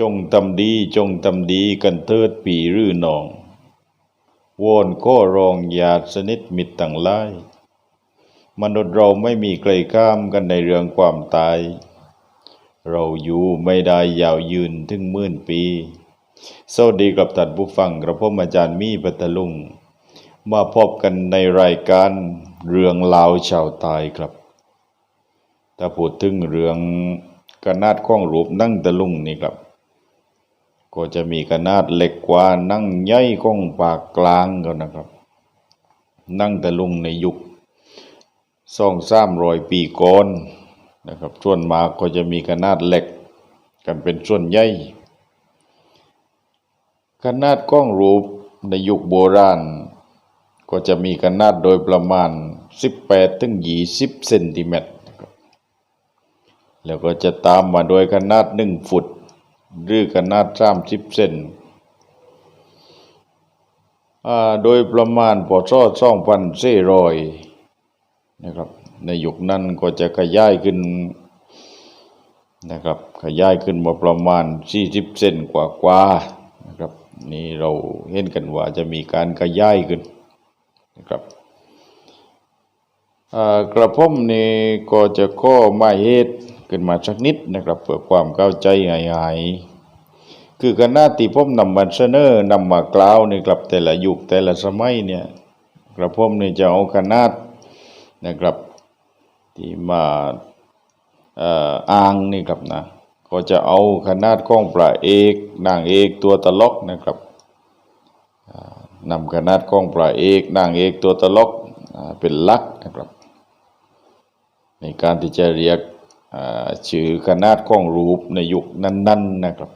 จงทำดีจงทำดีกันเทิดปีรื่อนองวอนก็รองญาติสนิทมิตรต่างหลายมนุษย์เราไม่มีใครข้ามกันในเรื่องความตาย เราอยู่ไม่ได้ยาวยืนถึงหมื่นปี สวัสดีกับท่านผู้ฟังกระผมอาจารย์มีปัตลุง มาพบกันในรายการเรื่องราวชาวตายครับ ถ้าพูดถึงเรื่องกระนาดข้องรูปนั่งตะลุงนี่ครับ ก็จะมีขนาดเล็กกว่านั่งใหญ่ข้องปากกลางกันนะครับ นั่งตะลุงในยุคสองสามรอยปีก่อนนะครับส่วนมากก็จะมีขนาดเล็กกันเป็นส่วนใหญ่ขนาดกล้องรูปในยุคโบราณ ก็จะมีขนาดโดยประมาณ 18ถึง20เซนติเมตรนะครับแล้วก็จะตามมาโดยขนาด 1 ฟุต หรือขนาด30เซนโดยประมาณพศ2400นเซโรยนะครับในยุคนั้นก็จะขยายขึ้นนะครับขยายขึ้นมาประมาณ 40 เซนกว่ากว่านะครับนี่เราเห็นกันว่าจะมีการขยายขึ้นนะครับกระผมนี่ก็จะข้อหมายเหตุ ขึ้นมาสักนิดนะครับเพื่อความเข้าใจง่ายๆคือคณะที่ผมนำมาเสนอนำมากล่าวนี่ครับแต่ละยุคแต่ละสมัยเนี่ยกระผมนี่จะเอาคณะนะครับที่มาอ่างนี่ครับนะก็จะเอาคณะของพระเอกนางเอกตัวตลกนะครับอ่านำคณะของพระเอกนางเอกตัวตลกเป็นลักนะครับ ในการที่จะเรียก ชื่อคณะของรูปในยุคนั้นๆนะครับ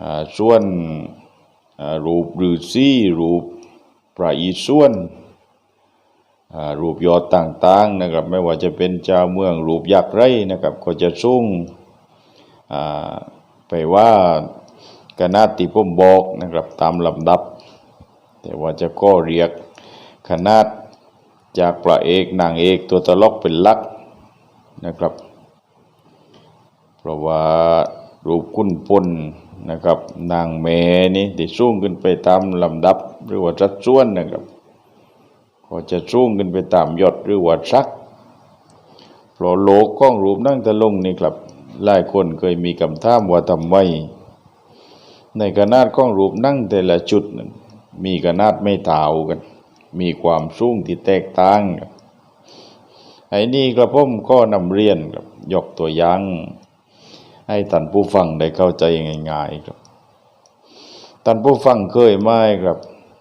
อ่าส่วนรูปฤาษีรูปพระอิศวรอ่ารูปยอดต่างๆนะครับ ไม่ว่าจะเป็นเจ้าเมืองรูปยักษ์ไรนะครับ ก็จะสูงอ่าไปว่าคณะที่ผมบอกนะครับตามลำดับ แต่ว่าจะก็เรียกคณะจากพระเอกนางเอกตัวตลกเป็นลัก นะครับ เพราะว่ารูปคุณพลนนะครับ นางแม่นี่ที่สูงขึ้นไปตามลำดับหรือว่าจัดส่วนนะครับก็จะสูงขึ้นไปตามยอดหรือว่าชักเพราะโลกกล้องรูปนั่งตะลงนี่ครับหลายคนเคยมีคำถามว่าทำไมในขนาดกล้องรูปนั่งแต่ละจุดนั้นมีขนาดไม่เท่ากัน มีความสูงที่แตกต่างครับ ไอ้นี่กระผมก็นำเรียนครับยกตัวอย่าง ให้ท่านผู้ฟังได้เข้าใจง่ายๆครับท่านผู้ฟังเคยไหมครับ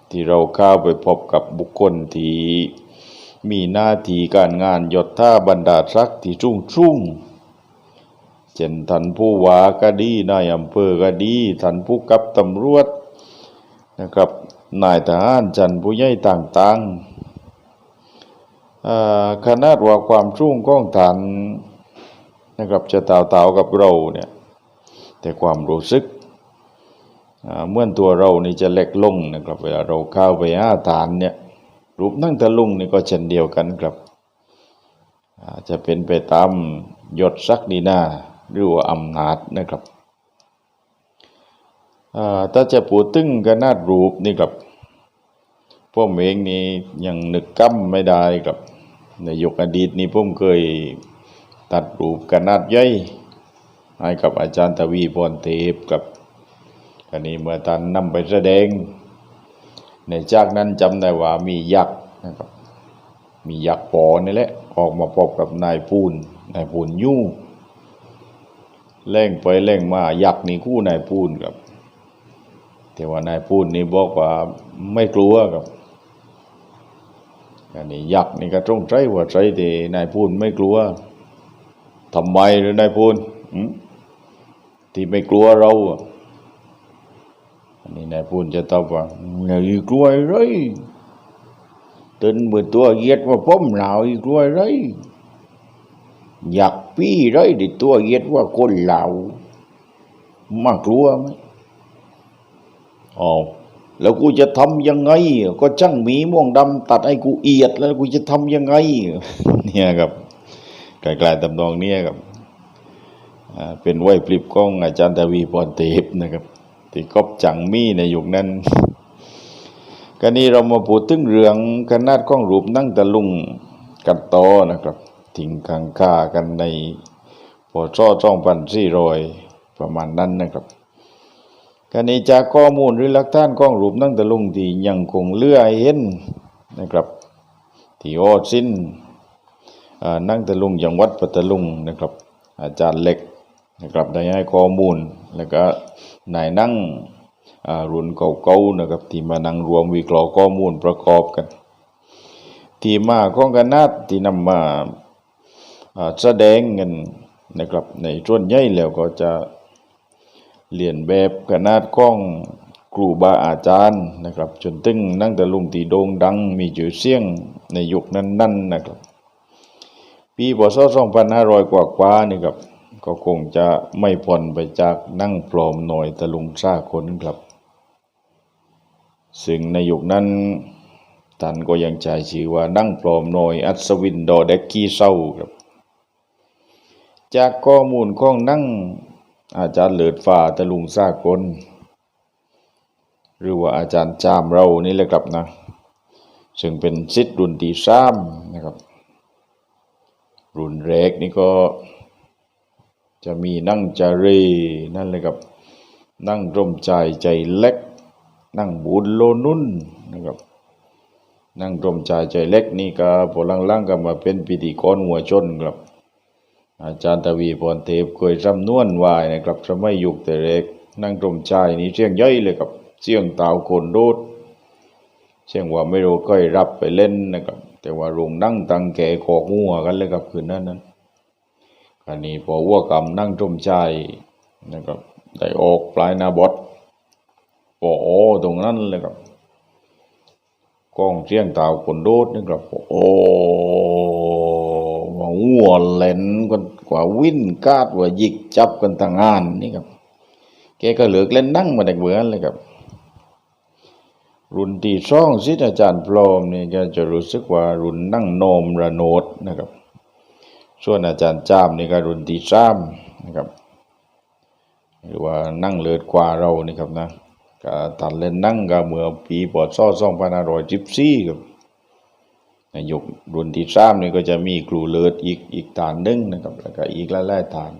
ที่เราเข้าไปพบกับบุคคลที่มีหน้าที่การงานยศท่าบรรดาศักดิ์ที่ชุ่งชุ่งเช่นท่านผู้ว่าก็ดีนายอำเภอก็ดีท่านผู้กับตำรวจนะครับนายทหารจันผู้ใหญ่ต่างๆ ขนาดว่าความชุ่งของท่านนะครับจะเต่าๆกับเราเนี่ยแต่ความรู้สึกเมื่อตัวเรานี่จะเล็กลงนะครับ เวลาเราเข้าไปหาฐานเนี่ยรูปนั่งตะลุงนี่ก็เช่นเดียวกันครับจะเป็นไปตามยศศักดินาหรือว่าอำนาจนะครับถ้าจะพูดถึงขนาดรูปนี่ครับผมเองนี่ยังนึกกำไม่ได้ครับ ในยุคอดีตนี่ผมเคยตัดรูปขนาดใหญ่ให้กับอาจารย์ทวีพรเทพครับอันนี้เมื่อท่านนำไปแสดง ในจากนั้นจำได้ว่ามียักษ์นะครับ มียักษ์ปอนี่แหละ ออกมาพบกับนายพูนนายพูนยู่เล่งไปเล่งมายักษ์นี่คู่นายพูนครับ แต่ว่านายพูนนี่บอกว่าไม่กลัวครับ อันนี้ยักษ์นี่ก็ต้องใจว่าใจแต่นายพูนไม่กลัวทำไมหรือนายพูนที่ไม่กลัวเราอันนี้นายพูนจะตอบว่าอย่ากลัวอะไรตื่นเมื่อตัวเหยียดว่าผมหนาวอีกลัวอะไรอยากปี้ไรดิตัวเหยียดว่าคนเหลามากลัวไหมอ๋อ แล้วกูจะทำยังไง ก็ช่างหมีม่วงดำตัดให้กูเอียด แล้วกูจะทำยังไง เนี่ยครับกล้ๆตำนองเนี้ยครับเป็นไหวปลิบของอาจารย์ทวีพรเทพนะครับที่กอบจังมีในยุคนั้นกรณีเรามาพูดถึงเรื่องคณะข้องรูปนั่งตะลุงกันต่อนะครับทิ้งข้างค่ากันในปอช่อจ้องพันสี่รอยประมาณนั้นนะครับ กรณีจากข้อมูลหรือหลักฐานข้องรูปนั่งตะลุงที่ยังคงเลื่อเห็นนะครับที่โอดสิ้นนั่งตะลุงจังวัดปัตตลุงนะครับ อาจารย์เล็กนะครับได้ให้ข้อมูลแล้วก็นายนั่งรุ่นเก่าๆนะครับที่มานั่งรวมวิเคราะห์ข้อมูลประกอบกัน ที่มาของคณะที่นำมาอ่าแสดงกันนะครับในส่วนใหญ่แล้วก็จะ เรียนแบบคณะของครูบาอาจารย์นะครับจนถึงนั่งแต่ลุงตีโด่งดังมีชื่อเสียงในยุคนั้นๆนะครับ ปีพศ2500 กว่ากว่านี่ครับก็คงจะไม่พ้นไปจากนั่งปลอมหน่อยตะลุงซ่าคนครับ ซึ่งในยุคนั้นท่านก็ยังใช้ชื่อว่านั่งปลอมหน่อยอัศวินดอเด็กกี้เศร้าครับ จากข้อมูลของนั่ง อาจารย์เลิศฝ่าตะลุงซาคนหรือว่าอาจารย์จามเรานี่แหละครับนะ ซึ่งเป็นสิทธิ์รุ่นที่สามนะครับ รุ่นแรกนี่ก็จะมีนั่งจาเรนั่นเลยครับ นั่งร่มใจใจเล็ก นั่งบุญโลนุ่นนะครับ นั่งร่มใจใจเล็กนี่ก็พอลังๆก็มาเป็นพิธีกรหัวชนครับ อาจารย์ทวีพรเทพเคยจำนวนไว้นะครับสมัยยุคแต่เล็ก นั่งร่มใจนี่เสียงย่อยเลยครับเสียงเต่าโคนโดดเช่นว่าไม่รู้ก็รับไปเล่นนะครับ แต่ว่ารุงนั่งตังแก่ขอกงัวกันเลยครับคืนนั้นนั้นคราวนี้พอวัวกำนั่งจมใจนะครับได้ออกปลายนาบดโอ้โหตรงนั้นเลยครับกล้องเสียงเต่าคนโดดนะครับโอ้ ว่างัวเล่นกันกว่าวิ่นกาดว่ายิกจับกันทางงานนี่ครับแกก็เหลือเล่นนั่งมาแต่เบื่อเลยครับ รุ่นที่สองสิทธิอาจารย์พรอมนี่ยก็จะรู้สึกว่ารุ่นนั่งโนมระโนดนะครับส่วนอาจารย์จามนี่ก็รุ่นที่สามนะครับ หรือว่านั่งเลิศกว่าเรานี่ครับนะก็ตัดเล่นนั่งก็เมื่อปีปศสองพันห้าร้อยสิบสี่ครับ ในยุครุ่นที่สามนี่ก็จะมีครูเลิศอีกอีกฐานหนึ่งนะครับแล้วก็อีกหลายๆฐาน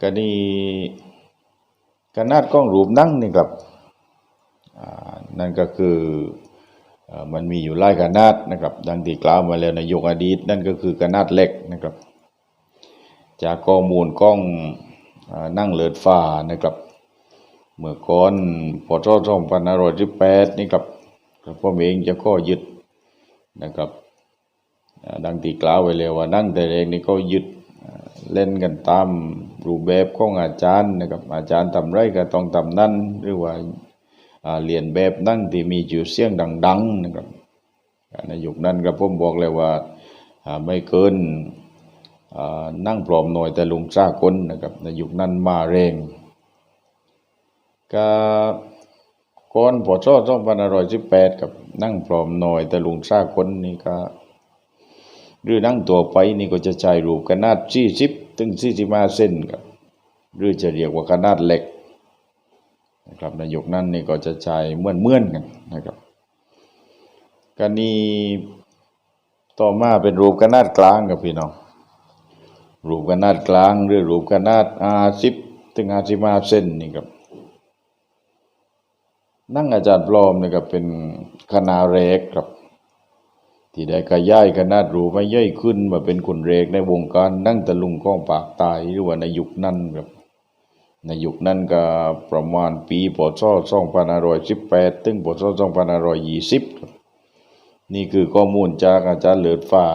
ก็นี่ขนาดกล้องรูปนั่งนี่ครับนั่นก็คืออมันมีอยู่หลายขนาดนะครับดังที่กล่าวมาแล้วในยุคอดีต นั่นก็คือขนาดเล็กนะครับจากข้อมูลกล้องอนั่งเลิศฟ้านะครับเมื่อก่อนพศ2518นี่ครับ กระผมเองจะข้อยึดนะครับดังที่กล่าวไว้แล้วว่านั่งแต่เองนี่ก็ยึดเล่นกันตามรูปแบบของอาจารย์นะครับอาจารย์ทำไรก็ต้องทำนั่นหรือว่าเรียนแบบนั่งที่มีชื่เสียงดังๆนะครับในยุคนั้นก็ผมบอกเลยว่าไม่เกินนั่งปลอมหน่อยแต่ลุงซ่าคนนะครับในยุคนั้นมาแรงก็ ก่อนพศ2518กับนั่งปลอมหน่อย แต่ลุงซาคนนี่ก็หรือนั่งตัวไปนี่ก็จะใช้รูปขนาด40ถึง45เซนครับหรือจะเรียกว่าขนาดเหล็กนะครับในยุคนั้นนี่ก็จะใช้เมื่อนเมื่อนกันนะครับกันนี้ต่อมาเป็นรูปขนาดกลางกับพี่น้องรูปขนาดกลางหรือรูปขนาดอาสิบถึงอาสิมาเซนนี่ครับ นั่งอาจารย์ปลอมนี่ก็เป็นคณะแรกครับ ที่ได้ขยายขนาดรูปให้ย่อยขึ้นมาเป็นคนแรกในวงการนั่งตะลุงข้องปากตายหรือว่าในยุคนั้นครับ ในยุคนั้นก็ประมาณปีปศสองพศ2518ถึงพศ2520ครับนี่คือข้อมูลจากอาจารย์เหลิศฟ้า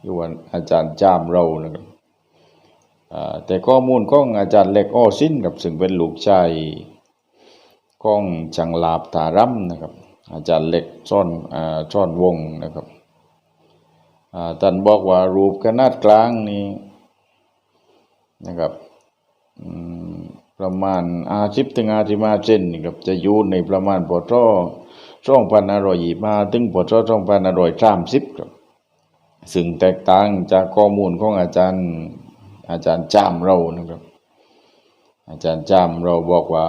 หรือว่าอาจารย์จามเรานะครับแต่ข้อมูลของอาจารย์เล็กอ้อสิ้นครับซึ่งเป็นลูกชาย ของจังลาบถารัมนะครับ อาจารย์เล็กซ่อนอ่าซ่อนวงนะครับอ่าท่านบอกว่ารูปขนาดกลางนี้นะครับประมาณอาชิบถึงอาชิมาเซนนครับจะอยู่ในประมาณปศสอช่องพันห้าร้อยยีมาถึงปศสอช่องพันห้าร้อยสามสิบครับซึ่งแตกต่างจากข้อมูลของอาจารย์อาจารย์จามเรานะครับ อาจารย์จามเราบอกว่า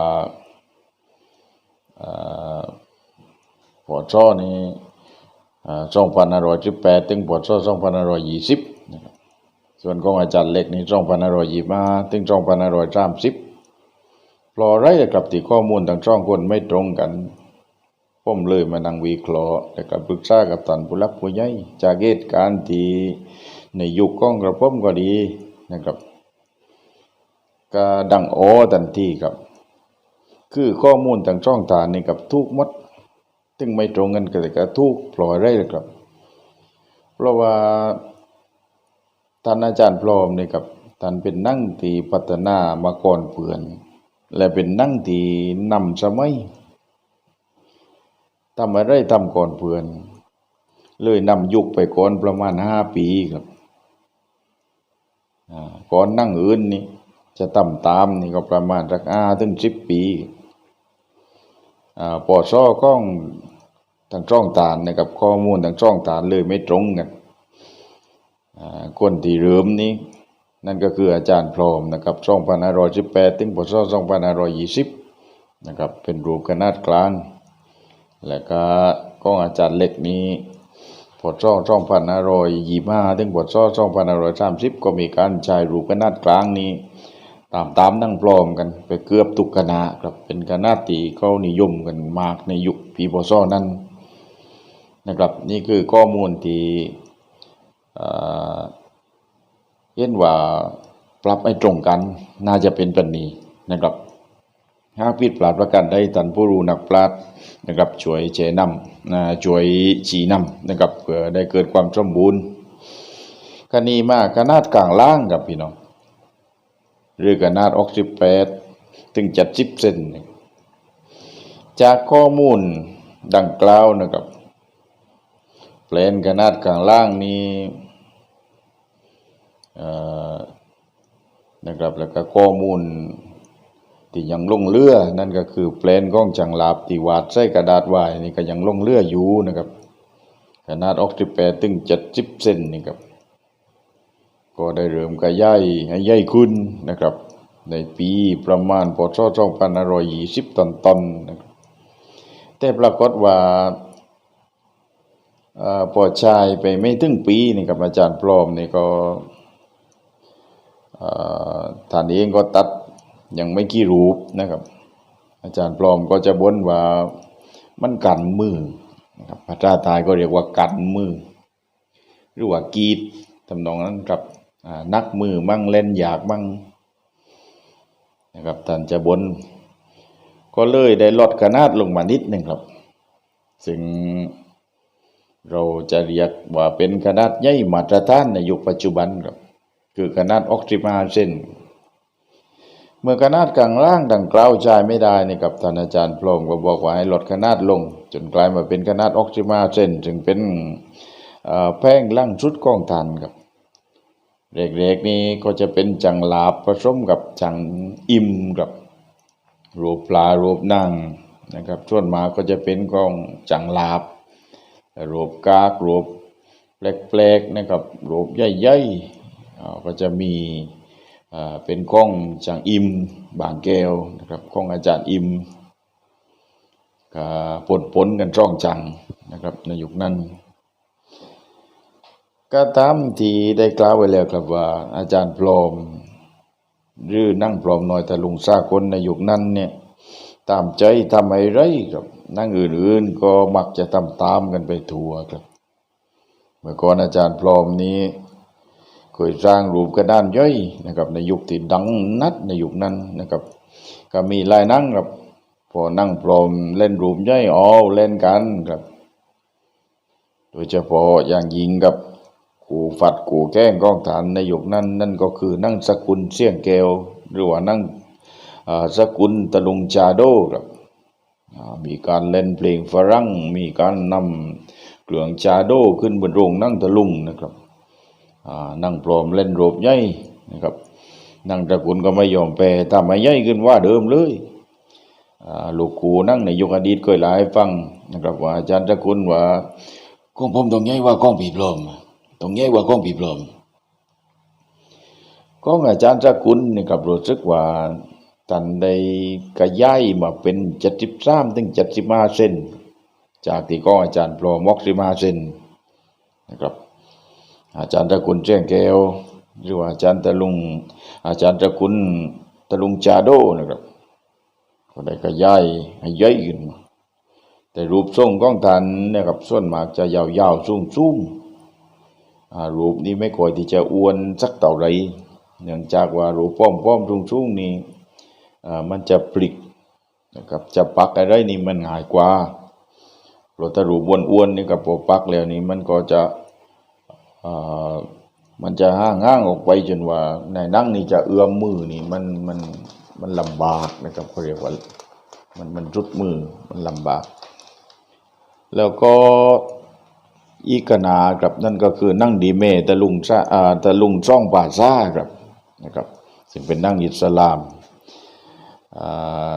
ปอชอนี่สองพันห้าร้อยสิบแปดถึงปอชอสองพันห้าร้อยยี่สิบส่วนของอาจารย์เล็กนี่สองพันห้าร้อยยี่มาถึงสองพันห้าร้อยสามสิบพอไรแต่กลับที่ข้อมูลทั้งสองคนไม่ตรงกันผมเลยมานั่งวิเคราะห์และก็ปรึกษากับท่านผู้หลักผู้ใหญ่จากเหตุการณ์ที่ในยุคของกระผมก็ดีนะครับก็ดังโอทันทีครับ คือข้อมูลทางช่องทางนี่กับทุกหมดซึ่งไม่ตรงกันก็แต่ก็ทุกปล่อยได้เลยครับ เพราะว่าท่านอาจารย์พร้อมนี่ครับท่านเป็นนั่งที่พัฒนามาก่อนเพื่อน และเป็นนั่งที่นำสมัยทำอะไรทำก่อนเพื่อน เลยนำยุคไปก่อนประมาณห้าปีครับก่อนนั่งอื่นนี่จะต่ำตามนี่ก็ประมาณสักอาถึงสิบปี ปอซ่อก้องทางช่องตานนะครับข้อมูลทางช่องตานเลยไม่ตรงกันอ่าคนที่เริ่มนี้นั่นก็คืออาจารย์พร้อมนะครับช่องพันห้าร้อยสิบแปดถึงปอซ่อช่องพันห้าร้อยยี่สิบนะครับเป็นรูปขนาดกลาง และก็ก้องอาจารย์เล็กนี้พอช่องช่องพันห้าร้อยยี่ห้าถึงพอช่อช่องพันห้าร้อยสามสิบก็มีการใช้รูปขนาดกลางนี้ ตามตามนั่งปลอมกันไปเกือบทุกคณะครับเป็นคณะตีเขานิยมกันมากในยุคพีพศนั้นนะครับนี่คือข้อมูลที่เอ่อเห็นว่าปรับไม่ตรงกันน่าจะเป็นปันนี้นะครับหากผิดพลาดประการใดท่านผู้รู้นักปราชญ์นะครับช่วยแนะนำนะช่วยชี้นำนะครับเพื่อได้เกิดความสมบูรณ์คณีมากขนาดกลางล่างครับพี่น้อง หรือขนาดออกสิบแปดถึงจัดสิบเซนจากข้อมูลดังกล่าวนะครับแปลนขนาดกลางล่างนี่นะครับแล้วก็ข้อมูลที่ยังลงเรือนั่นก็คือแปลนของจังหลาบที่วาดใส่กระดาษไว้นี่ก็ยังลงเรืออยู่นะครับขนาดออกสิบแปดถึงจัดสิบเซนนี่ครับ ก็ได้เริ่มกระย่ายให้ใหญ่ขึ้นนะครับ ในปีประมาณพศ2520ตันตันนะครับแต่ปรากฏว่าอพอชายไปไม่ถึงปีนี่กับอาจารย์พร้อมนี่ก็เอ่อท่านเองก็ตัดยังไม่กี่รูปนะครับ อาจารย์พร้อมก็จะบ่นว่ามันกันมือนะครับภาษาไทยก็เรียกว่ากันมือ หรือว่ากีดทำนองนั้นครับ นักมือมั่งเล่นอยากมั่งนะครับท่านจะบน ก็เลยได้ลดขนาดลงมานิดหนึ่งครับ ซึ่งเราจะเรียกว่าเป็นขนาดใหญ่มาตรฐานในยุคปัจจุบันครับ คือขนาดออกซิมาเซนเมื่อขนาดกลางล่างดังกล่าวใช้ไม่ได้นี่ครับท่านอาจารย์พรมก็บอกว่าให้ลดขนาดลง จนกลายมาเป็นขนาดออกซิมาเซนจึงเป็นเอ่งล่างชุดกองทันครับ เด็กๆนี่ก็จะเป็นจังลาบผสมกับจังอิ่มกับรูปปลารูปนั่งนะครับส่วนมาก็จะเป็นของจังลาบรูปกากรูปแปลกๆนะครับรูปใหญ่ๆก็จะมีเป็นของจังอิ่มบางแก้วนะครับของอาจารย์อิ่มก็ปนปนกันจ้องจังนะครับในยุคนั้น ก็ตามที่ได้กล่าวไว้แล้วครับว่า อาจารย์พรหมหรือนั่งพรหมน้อยทะลุงสากลในยุคนั้นเนี่ยตามใจทำอะไรครับ นั่งอื่นๆก็มักจะทำตามกันไปทั่วครับ เมื่อก่อนอาจารย์พรหมนี้เคยสร้างรูปกระดานย่อยนะครับ ในยุคที่ดังนัดในยุคนั้นนะครับ ก็มีลายนั่งครับพอนั่งพรหมเล่นรูปย่อยอ๋อเล่นกันครับ โดยเฉพาะอย่างยิงกับ กูฝัดกูแกล้งกองฐานในยุคนั้น นั่นก็คือนั่งสกุลเสี่ยงแก้วหรือว่านั่งสกุลตะลุงจาโดครับมีการเล่นเพลงฝรั่งมีการนำเครื่องจาโดขึ้นบนโรงนั่งตะลุงนะครับนั่งปลอมเล่นโรบใหญ่นะครับนั่งตะกุลก็ไม่ยอมแปรทำให้ใหญ่ขึ้นว่าเดิมเลยลูกครูนั่งในยุคอดีตเคยเล่าให้ฟังนะครับว่าอาจารย์ตะกุลว่าของผมต้องใหญ่ว่าก้องผีปลอม ต้องใหญ่กว่าก้องผีปลอมก็อาจารย์สกุลนี่กับรู้สึกว่าตันได้กระย้ายมาเป็นเจ็ดสิบสามถึงเจ็ดสิบห้าเซนจากที่ก้องอาจารย์โปรมอกสิบห้าเซนนะครับอาจารย์ตะกุลแจ้งแก้วหรือว่าอาจารย์ตะลุง อาจารย์ตะกุลตะลุงจาโดนะครับก็ได้ขยายให้ใหญ่ขึ้นมาแต่รูปทรงของท่านเนะครับส่วนมากจะยาวๆสูงๆ รูปนี้ไม่ค่อยที่จะอ้วนสักเท่าไรเนื่องจากว่ารูปป้อมๆสูงๆนี่มันจะปลิกนะครับจะปักอะไรนี่มันง่ายกว่าเพราะถ้ารูปอ้วนๆนี่กับพอปักแล้วนี่มันก็จะอ่ามันจะห้างห้างออกไปจนว่าในนั่งนี่จะเอื้อมมือนี่มันมันมันลำบากนะครับเขาเรียกว่ามันมันรุดมือมันลำบาก แล้วก็ อีกนาครับนั่นก็คือนั่งดีเมตะลุงซาอ่าตะลุงซ่องป่าซ่าครับนะครับซึ่งเป็นนั่งอิสลามอ่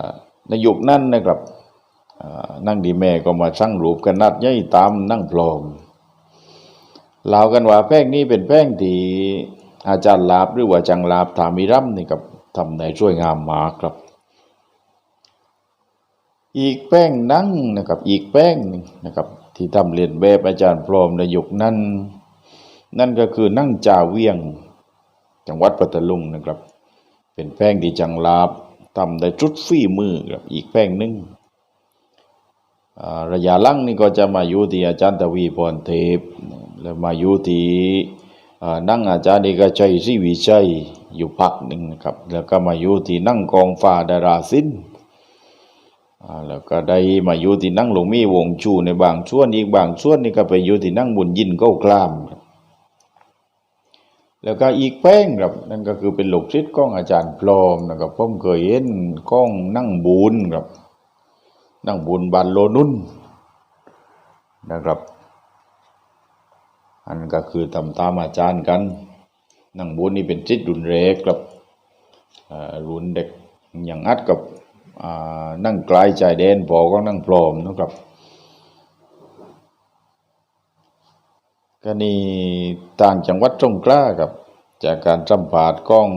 าในยุคนั้นนะครับนั่งดีเมก็มาสร้างรูปกันนัดใหญ่ตามนั่งพลอมเล่ากันว่าแป้งนี้เป็นแป้งที่อาจารย์ลาบหรือว่าจังลาบถามิรัมนี่ครับทำได้ช่วยงามมากครับ อีกแป้งนั่งนะครับอีกแป้งหนึ่งนะครับ ที่ทำเรียนแบบอาจารย์พรมในยุคนั้น นั่นก็คือนั่งจ่าเวียง จังหวัดปัตตาลุงนะครับ เป็นแป้งที่จังลาบทำได้จุดฝีมือครับอีกแป้งหนึ่งระยะลังนี่ก็จะมาอยู่ที่อาจารย์ตวีพรเทพ แล้วมาอยู่ที่นั่งอาจารย์เอกชัยศรีวิชัยอยู่พักหนึ่งนะครับ แล้วก็มาอยู่ที่นั่งกองฟ้าดาราศิลป์อ่า แล้วก็ได้มาอยู่ที่นั่งหลวงมีวงชูในบางส่วนอีกบางส่วนนี่ก็ไปอยู่ที่นั่งบุญยินก้ากล้ามครับแล้วก็อีกแป้งครับนั่นก็คือเป็นหลกศิษย์ของอาจารย์พรหมนะครับผมเคยเห็นกล้องนั่งบุญครับนั่งบุญบานโลนุ่นนะครับ อันก็คือตามตามอาจารย์กัน นั่งบุญนี่เป็นจิตรุนเรกครับรุนเด็กอย่างอัดกับ นั่งไกลใจแดนพอก็นั่งพร้อมนะครับก็นี่ต่างจังหวัดสงขลาครับ จากการสัมภาษณ์กล้อง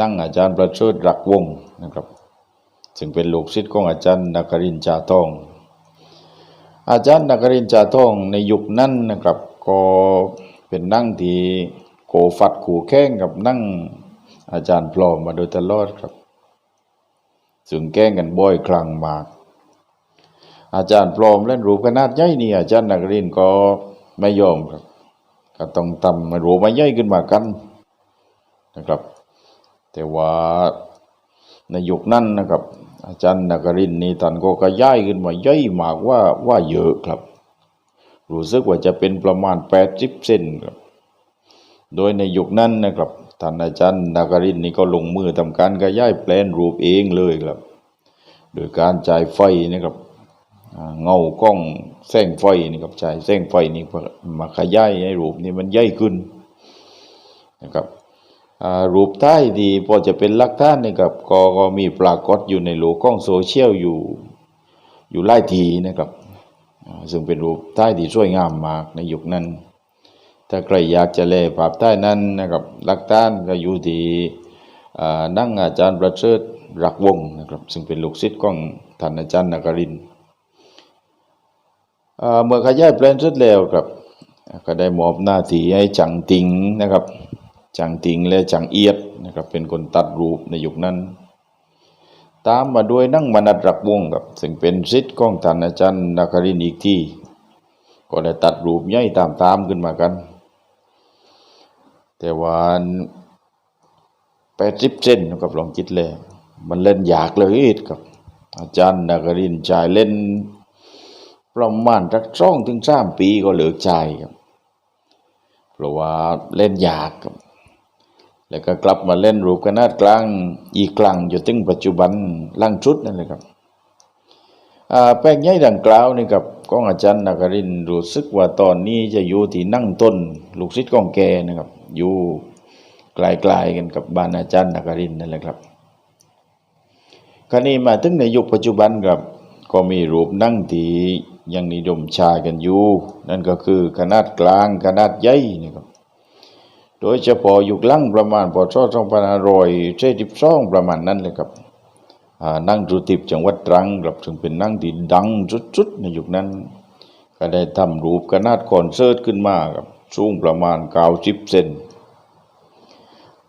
นั่งอาจารย์ประเสริฐรักวงนะครับ ซึ่งเป็นลูกศิษย์ของอาจารย์นครินจาทอง อาจารย์นครินจาทองในยุคนั้นนะครับ ก็เป็นนั่งที่โกฟัดขู่แข้งกับนั่งอาจารย์พลอมมาโดยตลอดครับ ซึ่งแก้งกันบ่อยครั้งมาก อาจารย์พลอมเล่นรูปขนาดใหญ่นี่อาจารย์นครินทร์ก็ไม่ยอมครับก็ต้องทำรูปมาใหญ่ขึ้นมากันนะครับ แต่ว่าในยุคนั้นนะครับ อาจารย์นักรินนี่ท่านก็ขยายขึ้นมาย่อยมากว่าว่าเยอะครับ รู้สึกว่าจะเป็นประมาณแปดสิบเซนครับ โดยในยุคนั้นนะครับ ท่านอาจารย์นกรินนี่ก็ลงมือทำการขยายแปลนรูปเองเลยครับ โดยการจ่ายไฟนะครับเงากล้องแสงไฟนี่ครับจ่ายแสงไฟนี่มาขยายให้รูปนี้มันใหญ่ขึ้นนะครับรูปท้ายที่พอจะเป็นลักฐานนะครับก็ก็มีปรากฏอยู่ในโลกของโซเชียลอยู่อยู่หลายทีนะครับ ซึ่งเป็นรูปท้ที่สวยงามมากในยุคนั้น ถ้าใครอยากจะเล่ภาพท้นั้นนะครับหลักฐานก็อยู่ที่นั่งอาจารย์ประเสริฐรักวงนะครับซึ่งเป็นลูกศิษย์ของท่านอาจารย์นกรินเมื่อขยายแปลนเสร็จแล้วครับก็ได้มอบหน้าที่ให้จังติงนะครับจังติงและจังเอียดนะครับเป็นคนตัดรูปในยุคนั้น ตามมาด้วยนั่งมนัดรักวงครับซึ่งเป็นศิษย์ของท่านอาจารย์นาครินอีกที่ ก็ได้ตัดรูปใหญ่ตามๆขึ้นมากัน แต่ว่าแปดสิบเซนนะครับลองคิดเลย มันเล่นยากเลยครับ อาจารย์นาครินทร์จ่ายเล่นประมาณสักสองถึงสามปีก็เหลือใจครับ เพราะว่าเล่นยากครับ แล้วก็กลับมาเล่นรูปขนาดกลางอีกครั้งจนถึงปัจจุบันล่างชุดนั่นเลยครับอ่าแป้งใหญ่ดังกล่าวนี่ครับของอาจารย์นาครินรู้สึกว่าตอนนี้จะอยู่ที่นั่งต้น ลูกศิษย์ของแกนะครับ อยู่ไกลๆกันกับบ้านอาจารย์นาครินนั่นแหละครับคราวนี้มาถึงในยุคปัจจุบันครับก็มีรูปนั่งที่ยังนิยมชายกันอยู่ นั่นก็คือขนาดกลางขนาดใหญ่นะครับโดยเฉพาะยุคลังประมาณปศ2572ประมาณนั้นเลยครับนั่งจุติบจังหวัดตรังครับซึ่งเป็นนั่งที่ดังสุดๆในยุคนั้น ก็ได้ทำรูปขนาดคอนเสิร์ตขึ้นมาครับ สูงประมาณ90เซน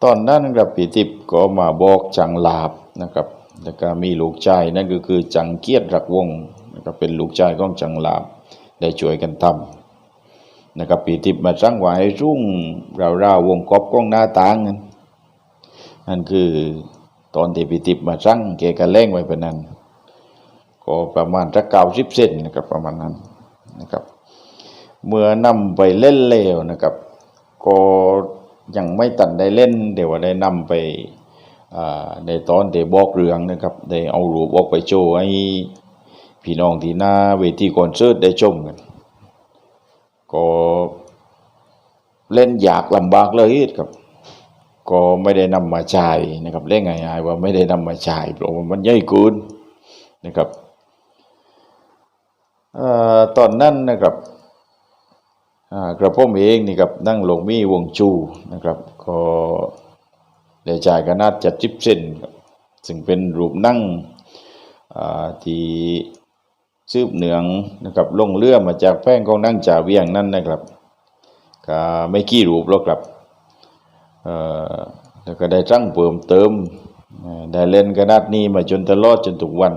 ตอนนั้นครับปีติบก็มาบอกจังลาบนะครับแล้วก็มีลูกชายนั่นก็คือจังเกียรติรักวงนะครับเป็นลูกชายของจังลาบได้ช่วยกันทำนะครับปีติบมาสร้างไว้รุ่งราวๆวงกบกล้องหน้าต่างนั่นนั่นคือตอนที่ปีติบมาสร้างเกกันเล่งไว้เป็นนั้นก็ประมาณสักเก้าสิบเซนนะครับประมาณนั้นนะครับ เมื่อนำไปเล่นเลวนะครับ ก็ยังไม่ตัดได้เล่น เดี๋ยวว่าได้นำไปในตอนเดบอกเรืองนะครับได้เอารูปออกไปโชว์ให้พี่น้องที่หน้าเวทีคอนเสิร์ตได้ชมกันก็เล่นยากลำบากเลยครับ ก็ไม่ได้นำมาใช้นะครับเล่นง่ายๆว่าไม่ได้นำมาใช้เพราะมันใหญ่เกินนะครับอตอนนั้นนะครับ กระผมเองนี่ครับนั่งลงมีวงจูนะครับก็ได้จ่ายขนาดจัดจิบเส้นซึ่งเป็นรูปนั่งที่ซืบเหนืองนะครับลงเรือมาจากแป้งของนั่งจ่าเวียงนั่นนะครับก็ไม่กี่รูปหรอกครับเอ่อแล้วก็ได้ตั้งเพิ่มเติมได้เล่นขนาดนี้มาจนตลอดจนทุกวัน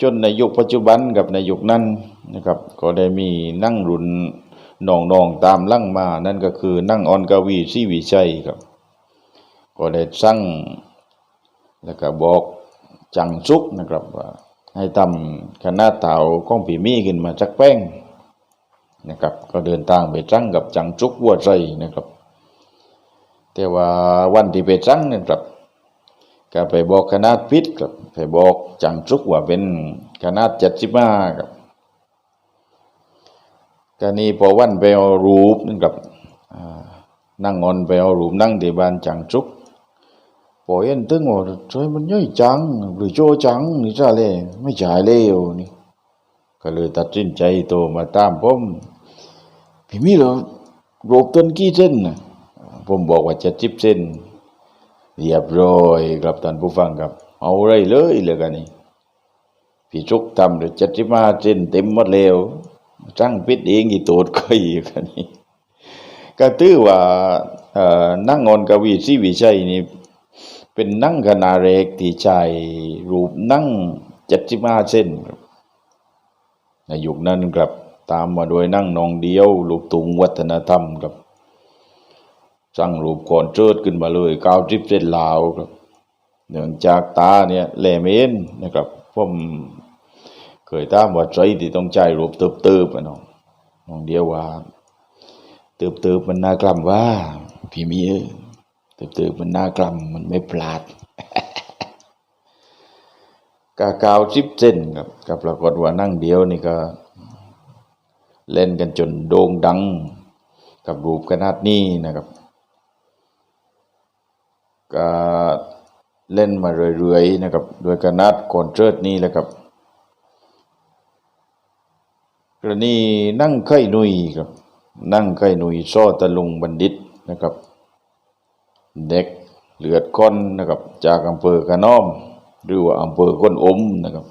จนในยุคปัจจุบันกับในยุคนั้นนะครับก็ได้มีนั่งรุน นองนองตามลั่งมา นั่นก็คือนั่งออนกวีซีวิชัยครับ ก็ได้สั่งแล้วก็บอกจังซุกนะครับว่าให้ทำคณะเต่าของผีมีขึ้นมาจากแป้งนะครับ ก็เดินทางไปสั่งกับจังซุกวัวใจนะครับ แต่ว่าวันที่ไปสั่งนะครับก็ไปบอกคณะพิษครับไปบอกจังจุกว่าเป็นคณะเจ็ดสิบห้าครับ ก็นี่พอวันไปเอารูปนั่นครับนั่งงอนไปเอารูปนั่งที่บ้านจังจุกพอเห็นตึงว่าช่วยมันย่อยจังหรือโจจังนี่จ้าเลยไม่จ่ายเลวนี่ก็เลยตัดสินใจโตมาตามผมพี่มีเหรอรูปต้นกี่เส้นนะผมบอกว่าจ็ดสิบเส้นเรียบร้อยครับท่านผู้ฟังครับ เอาไรเลยเลยกันนี่พี่จุกทำเลยจัดที่มาเส้นเต็มหมดแล้ว จ้างปิดเองอีตูดก็อีกนี่ก็ถือว่านั่งงอนกวีศรีวิชัยนี่เป็นนั่งขนาเล็กที่ใช้รูปนั่งจัดที่มาเส้นครับในยุคนั้นครับตามมาโดยนั่งนองเดียว ลูกตุงวัฒนธรรมครับสร้างรูปก่อนเจิดขึ้นมาเลยเก้าสิบเซนลาวครับเนื่องจากตาเนี่ยแหลมเอ็นนะครับผม เคยถามว่าใจที่ต้องใจรูปเติบเติบๆอะเนาะน้องเดียวว่าเติบเติบๆมันน่ากลัมว่าพี่มีเอ้ยเติบเติบๆมันน่ากลัมมันไม่พลาดกาเก้าสิบเซนครับก็ปรากฏว่านั่งเดียวนี่ก็ เล่นกันจนโด่งดัง กับรูปขนาดนี้นะครับก็เล่นมาเรื่อยๆนะครับ โดยขนาดคอนเสิร์ตนี้แหละครับ กรณีนั่งไข่หนุยครับ นั่งไข่หนุยซ้อตะลุงบัณฑิตนะครับ เด็กเหลือดค้นนะครับ จากอำเภอขนอม หรือว่าอำเภอก้นอมนะครับ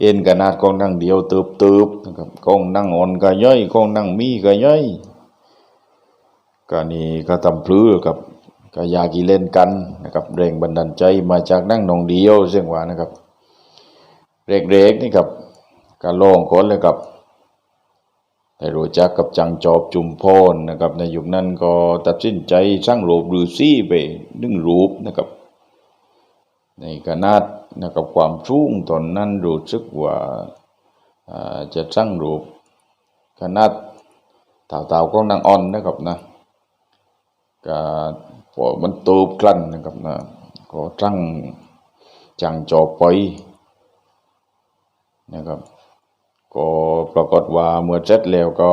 เอ็นขนาดกองนั่งเดียวเติบเติบๆนะครับกองนั่งอ่อนก็ย่อยกองนั่งมีก็ย่อยก็นี่ก็ทำพลื้อกับก็อยากีเล่นกันนะครับแรงบันดาลใจมาจากนั่งนองเดียวเสียงว่านะครับเร็กๆนี่ครับ ก็ลองคนเลยครับได้รู้จักกับจังจอบจุมพรนะครับ ในยุคนั้นก็ตัดสินใจสร้างรูปฤาษีไปหนึ่งรูปนะครับ ในขนาดนะครับความสูงตอนนั้นรู้สึกว่าจะสร้างรูปขนาดเต่าๆของนางอ่อนนะครับนะก็พอมันตูบกลั้นนะครับนะก็สร้างจังจอบไปนะครับ ก็ปรากฏว่าเมื่อเสร็จแล้วก็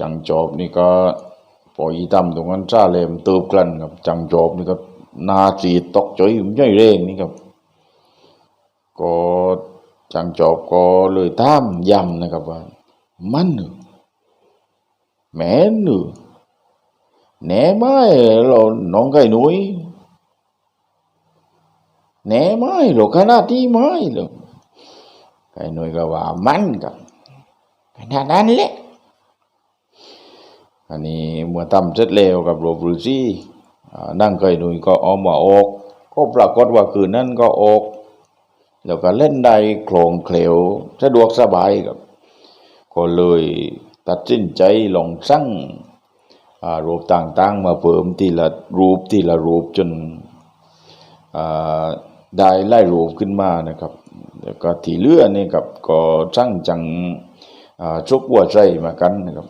จังจบนี่ก็พออีตั้มตรงนั้นซาเลมตูบกลั้นครับจังจบนี่ก็นาจีตกใจมันย่อยเร่งนี่ครับ ก็จังจบก็เลยตามย้ำนะครับว่า มันหรอแม่นหรือแหน่ไม้เราน้องไก่หนุ่ยแหน่ไม้เราขนาดที่ไม้เรา ไก่หนุ่ยก็ว่ามันกับขนาดนั้นแหละอันนี้เมื่อทำเสร็จแล้วกับหลวงปู่ซี่นั่งไก่หนุ่ยก็เอามาออก ก็ปรากฏว่าคืนนั้นก็ออก แล้วก็เล่นได้โคลงเคลวสะดวกสบายครับก็เลยตัดสินใจลองสร้างรูปต่างๆ มาเพิ่มทีละรูปทีละรูปจนได้ไล่รูปขึ้นมานะครับ แล้วก็ที่เลือนี่ครับก็สร้างจังชุกวัวใจมากันนะครับ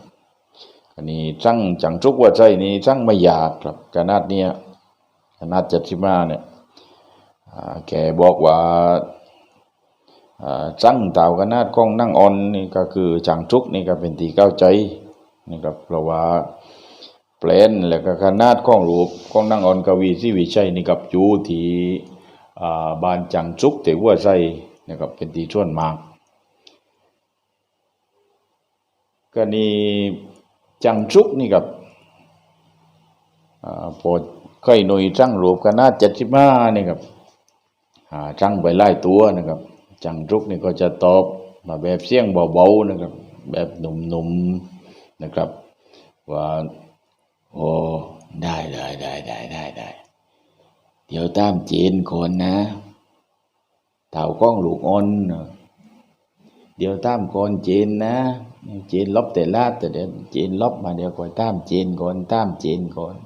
อันนี้ช่างจังจุกว่าใจนี้ช่างไม่อยากครับขนาดเนี้ยขนาดจ็ดสิบห้าเนี่ยแกบอกว่าอ่าช่างเต่าขนาดกล้องนั่งออนนี่ก็คือจังจุกนี่ก็เป็นตีเข้าใจนี่ครับเพราะว่าแปลนแล้วก็ขนาดกล้องรูปกล้องนั่งออนกวีที่วิชัยนี่กับอยู่ที่ บานจังจุกแต่ว่าใจนะครับเป็นตีชวนมากก็นี่จังจุกนี่กับอ่าพอเคยหน่วยจังรูปกันนาเจ็ดสิบห้านี่ครับอ่าจังไปไล่ตัวนะครับ จังจุกนี่ก็จะตอบมาแบบเสียงเบาๆนะครับ แบบหนุ่มๆนะครับ ว่าโอ้ได้ได้ได้ได้ได้ได้ เดี๋ยวตามเจนคนนะเต่าก้องลูกอ่อนเดี๋ยวตามก่อนเจนนะเจนลบแต่ลาดแต่เดี๋ยวเจนลบมาเดี๋ยวก่อยตามเจนก่อนตามเจนก่อน